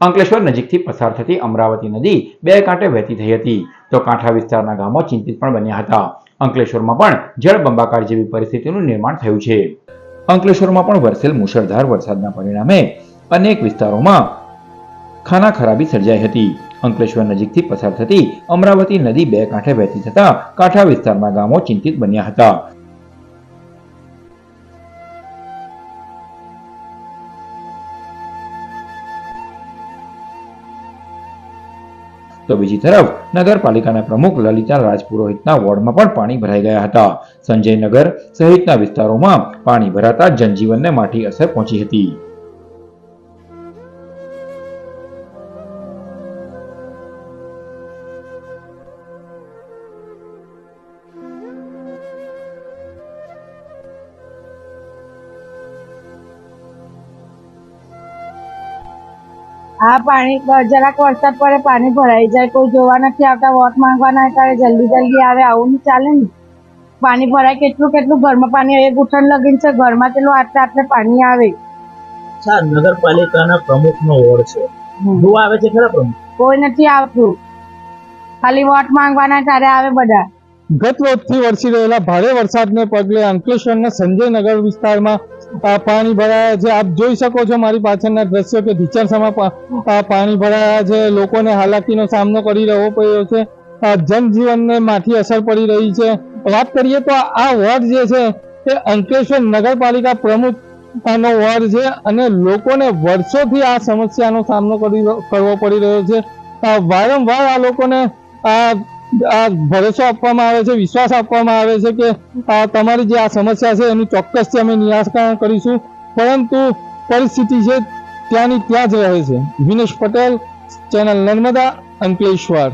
અંકલેશ્વર નજીકથી પસાર થતી અમરાવતી નદી બે કાંઠે વહેતી થઈ હતી. તો કાંઠા વિસ્તારના ગામો ચિંતિત પણ બન્યા હતા. અંકલેશ્વરમાં પણ જળબંબાકાર જેવી પરિસ્થિતિનું નિર્માણ થયું છે. અંકલેશ્વરમાં પણ વરસેલ મુશળધાર વરસાદના પરિણામે અનેક વિસ્તારોમાં ખાના ખરાબી સર્જાઈ હતી. અંકલેશ્વર નજીકથી પસાર થતી અમરાવતી નદી બે કાંઠે વહેતી થતા કાંઠા વિસ્તારના ગામો ચિંતિત બન્યા હતા. તો બીજી તરફ નગરપાલિકાના પ્રમુખ લલિતા રાજપુરોહિતના વોર્ડમાં પણ પાણી ભરાઈ ગયા હતા. સંજયનગર સહિતના વિસ્તારોમાં પાણી ભરાતા જનજીવનને માઠી અસર પહોંચી હતી. આ પાણી જરાક વરસાદ પડે પાણી ભરાઈ જાય કોઈ જોવા નથી આવતા વોટ માંગવાના ત્યારે જલ્દી જલ્દી આવે આવું નહીં ચાલે ને. પાણી ભરાય કેટલું કેટલું ઘરમાં પાણી એક ગુઠણ લગીન છે ઘરમાં કેટલું આટલે આટલે પાણી આવે. અચ્છા નગરપાલિકાના પ્રમુખનો વોર્ડ છે. જોવા આવે છે ખરા પ્રમુખ? કોઈ નથી આવતું. ખાલી વોટ માંગવાના ત્યારે આવે બધા. ગત રોજથી વરસી રહેલા ભારે વરસાદને પગલે અંકલેશ્વરના સંજયનગર વિસ્તારમાં પાણી ભરાયા છે. આપ જોઈ શકો છો મારી પાછળના દ્રશ્યો કે ધીચરસામાં પાણી ભરાયા છે. લોકોને હાલાકીનો સામનો કરી રહ્યો પડ્યો છે. જનજીવનને માઠી અસર પડી રહી છે. વાત કરીએ તો આ વોર્ડ જે છે તે અંકલેશ્વર નગરપાલિકા પ્રમુખ નો વોર્ડ છે અને લોકોને વર્ષોથી આ સમસ્યાનો સામનો કરી કરવો પડી રહ્યો છે. વારંવાર આ લોકોને આ આ ભરોસો આપવામાં આવે છે, વિશ્વાસ આપવામાં આવે છે કે તમારી જે આ સમસ્યા છે એનું ચોક્કસથી અમે નિરાકરણ કરીશું. પરંતુ પરિસ્થિતિ છે ત્યાંની ત્યાં જ રહે છે. વિનેશ પટેલ, ચેનલ નર્મદા, અંકલેશ્વર.